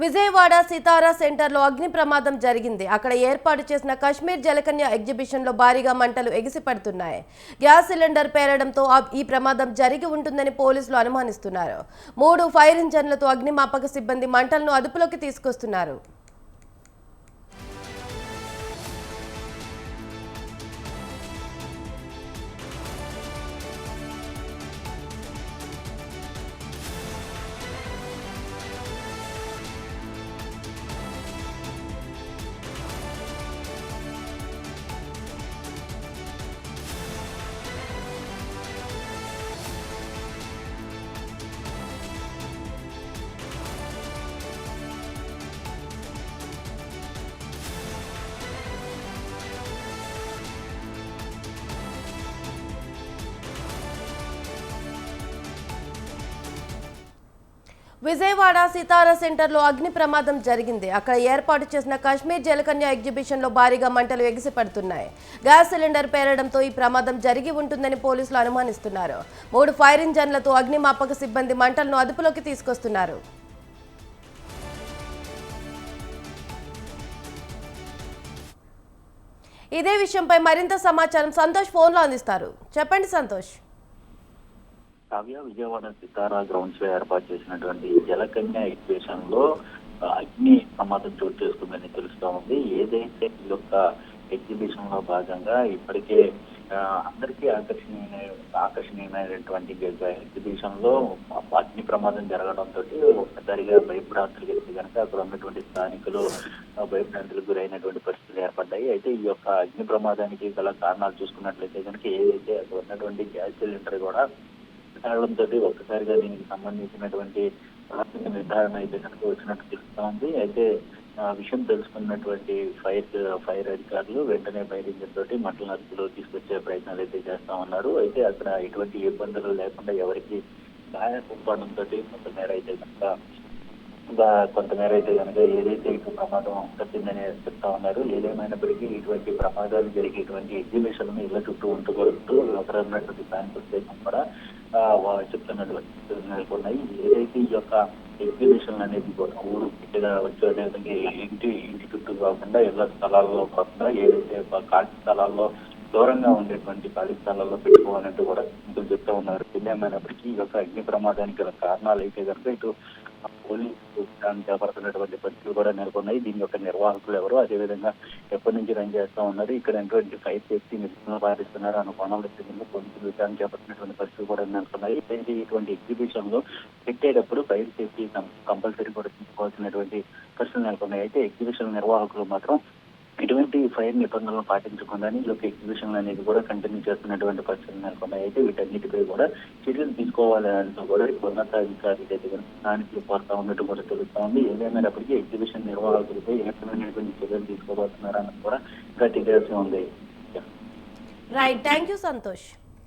విజయవాడ సితారా సెంటర్లో అగ్ని ప్రమాదం జరిగింది. అక్కడ ఏర్పాటు చేసిన కశ్మీర్ జలకన్య ఎగ్జిబిషన్లో భారీగా మంటలు ఎగిసిపడుతున్నాయి గ్యాస్ సిలిండర్ పేరడంతో ఈ ప్రమాదం జరిగి ఉంటుందని పోలీసులు అనుమానిస్తున్నారు. మూడు ఫైర్ ఇంజన్లతో అగ్నిమాపక సిబ్బంది మంటలను అదుపులోకి తీసుకొస్తున్నారు. విజయవాడ సితారా సెంటర్లో అగ్ని ప్రమాదం జరిగింది. అక్కడ ఏర్పాటు చేసిన కాశ్మీర్ జలకన్య ఎగ్జిబిషన్లో భారీగా మంటలు ఎగిసిపడుతున్నాయి. గ్యాస్ సిలిండర్ పేరడంతో ఈ ప్రమాదం జరిగి ఉంటుందని పోలీసులు అనుమానిస్తున్నారు. మూడు ఫైర్ ఇంజన్లతో అగ్నిమాపక సిబ్బంది మంటలను అదుపులోకి తీసుకొస్తున్నారు. ఇదే విషయంపై మరింత సమాచారం సంతోష్ ఫోన్లో అందిస్తారు. చెప్పండి సంతోష్. కావ్య విజయవాడ సితారా గ్రౌండ్స్లో ఏర్పాటు చేసినటువంటి జలకన్య ఎగ్జిబిషన్లో అగ్ని ప్రమాదం చోటు చేసుకుందని తెలుస్తూ ఉంది. ఏదైతే ఈ యొక్క ఎగ్జిబిషన్లో భాగంగా ఇప్పటికే అందరికీ ఆకర్షణీయమైన ఆకర్షణీయమైనటువంటి ఎగ్జిబిషన్లో అగ్ని ప్రమాదం జరగడంతో ఒక్కసారిగా భయభ్రాంతులు కలిసి కనుక అక్కడ ఉన్నటువంటి స్థానికులు భయభ్రాంతులకు గురైనటువంటి పరిస్థితులు ఏర్పడ్డాయి. అయితే ఈ యొక్క అగ్ని ప్రమాదానికి గల కారణాలు చూసుకున్నట్లయితే కనుక ఏదైతే అక్కడ ఉన్నటువంటి గ్యాస్ సిలిండర్ కూడా కారణంతో ఒక్కసారిగా దీనికి సంబంధించినటువంటి ప్రాథమిక నిర్ధారణ అయితే కనుక వచ్చినట్టు తెలుస్తా ఉంది అయితే ఆ విషయం తెలుసుకున్నటువంటి ఫైర్ ఫైర్ అధికారులు వెంటనే ఫైర్ తోటి మంటల అదుపులో తీసుకొచ్చే ప్రయత్నాలు అయితే చేస్తా ఉన్నారు. అయితే అక్కడ ఎటువంటి ఇబ్బందులు లేకుండా ఎవరికి గాయపడడంతో కొంతమేర అయితే కనుక కొంతమేర అయితే కనుక ఏదైతే ఇప్పుడు ప్రమాదం తప్పిందని చెప్తా ఉన్నారు ఏదేమైనప్పటికీ ఇటువంటి ప్రమాదాలు జరిగేటువంటి ఎగ్జిబిషన్ ఇళ్ళ చుట్టూ ఉంటుకొస్తూ అక్కడ ఉన్నటువంటి స్థానిక ఉద్దేశం కూడా చెప్తున్నటువంటి నెలకొన్నాయి. ఏదైతే ఈ యొక్క ఎగ్జిబిషన్ అనేది కూడా ఊరు పెద్దగా వచ్చే ఇంటి ఇంటి చుట్టూ కాకుండా ఇళ్ళ స్థలాల్లో కాకుండా ఏదైతే కాటి స్థలాల్లో దూరంగా ఉండేటువంటి ఖాళీ స్థలాల్లో పెట్టుకోవాలంటూ కూడా చెప్తా ఉన్నారు. ఏదేమైనప్పటికీ ఈ యొక్క అగ్ని ప్రమాదానికి గల కారణాలు అయితే కనుక ఇటు పోలింగ్ దాన్ని చేపడుతున్నటువంటి పరిస్థితులు కూడా నెలకొన్నాయి. దీని యొక్క నిర్వాహకులు ఎవరు? అదేవిధంగా ఎప్పటి నుంచి రన్ చేస్తా ఉన్నారు? ఇక్కడ ఎటువంటి ఫైర్ సేఫ్టీ నిబంధనలు పాటిస్తున్నారు అన్న కోణంలో కింద పోలీసులు విచారణ చేపట్టినటువంటి పరిస్థితులు కూడా నెలకొన్నాయి. ఇటువంటి ఇటువంటి ఎగ్జిబిషన్లో పెట్టేటప్పుడు ఫైర్ సేఫ్టీ కంపల్సరీ కూడా తీసుకోవాల్సినటువంటి పరిస్థితులు నెలకొన్నాయి. అయితే ఎగ్జిబిషన్ నిర్వాహకులు మాత్రం ఇటువంటి ఫైర్ నిబంధనలు పాటించకుండా ఈ యొక్క ఎగ్జిబిషన్ అనేది కూడా కంటిన్యూ చేస్తున్నటువంటి పరిస్థితులు నెలకొన్నాయి. అయితే వీటన్నిటిపై కూడా చర్యలు తీసుకోవాలని కూడా ఉన్నతాధికారులు అయితే దానికి స్థానికులు కోరుతా ఉన్నట్టు కూడా తెలుస్తా ఉంది ఏదైనప్పటికీ ఎగ్జిబిషన్ నిర్వాహకులపై ఏ రకమైనటువంటి చర్యలు తీసుకోబోతున్నారని కూడా గట్టిగా ఉంది. Right thank you Santosh